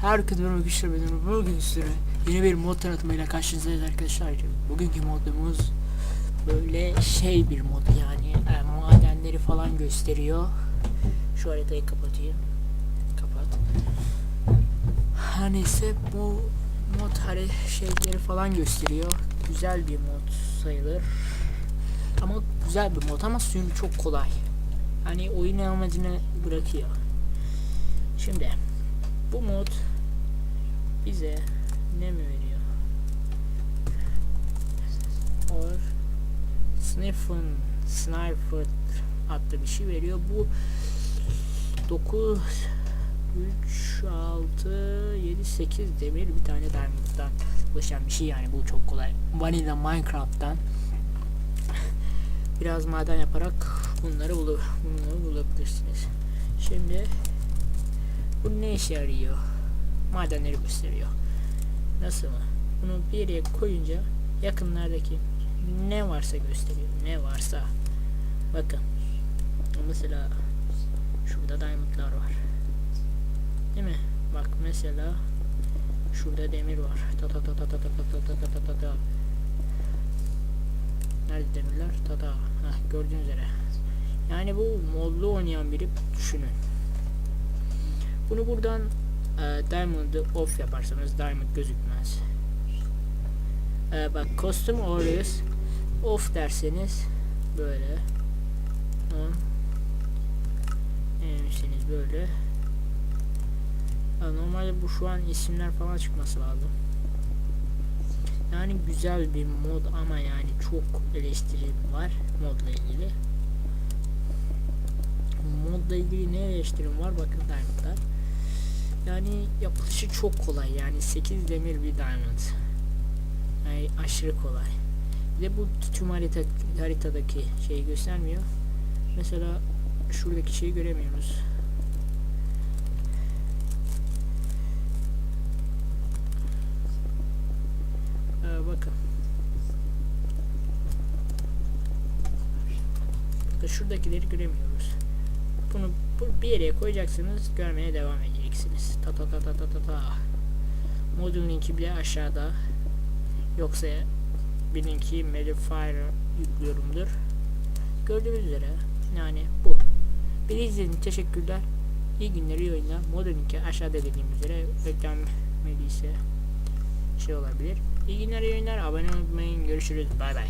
Herkese merhaba arkadaşlar ben Onur. Bugün üstüne yeni bir mod tanıtımıyla karşınızdayız arkadaşlar. Bugünkü modumuz böyle şey bir mod yani e, madenleri falan gösteriyor. Şu haritayı kapatayım. Kapat. Her neyse bu mod hani şeyleri falan gösteriyor. Güzel bir mod sayılır. Ama güzel bir mod ama sürümü çok kolay. Hani oyun amacını bırakıyor. Şimdi bu mod bize ne mi veriyor? Or Sniffin Sniper adlı bir şey veriyor. Bu 9 3 6 7 8 demir bir tane diamond'dan oluşan bir şey yani bu çok kolay. Vanilla Minecraft'tan biraz maden yaparak bunları bulur, bunları bulabilirsiniz. Şimdi bu ne işe yarıyor? Madenleri gösteriyor. Nasıl mı? Bunu bir yere koyunca yakınlardaki ne varsa gösteriyor. Ne varsa. Bakın. Mesela şurada diamondlar var. Değil mi? Bak mesela şurada demir var. Ta ta ta ta ta ta ta ta ta ta ta ta. Nerede demirler? Ta ta. Heh, gördüğünüz üzere. Yani bu modlu oynayan biri düşünün. Bunu buradan e, Diamond'ı off yaparsanız Diamond gözükmez. E, bak Custom Aureus off derseniz böyle on demişseniz böyle ya normalde bu şu an isimler falan çıkması lazım. Yani güzel bir mod ama yani çok eleştiri var modla ilgili. Modla ilgili ne eleştirim var bakın Diamond'lar. Yani yapılışı çok kolay yani 8 demir bir diamond. Yani aşırı kolay. Bir de bu tüm harita, haritadaki şeyi göstermiyor. Mesela şuradaki şeyi göremiyoruz. Ee, bakın. Bakın şuradakileri göremiyoruz. Bunu bu- bir yere koyacaksınız görmeye devam edeceksiniz. Ta ta ta ta ta ta ta. Modun linki bile aşağıda. Yoksa bir linki Modifier yüklüyorumdur. Gördüğünüz üzere yani bu. Beni izlediğiniz teşekkürler. İyi günler, iyi oyunlar. Modun linki aşağıda dediğim üzere beklenmediyse şey olabilir. İyi günler, iyi oyunlar. Abone olmayı unutmayın. Görüşürüz. Bay bay.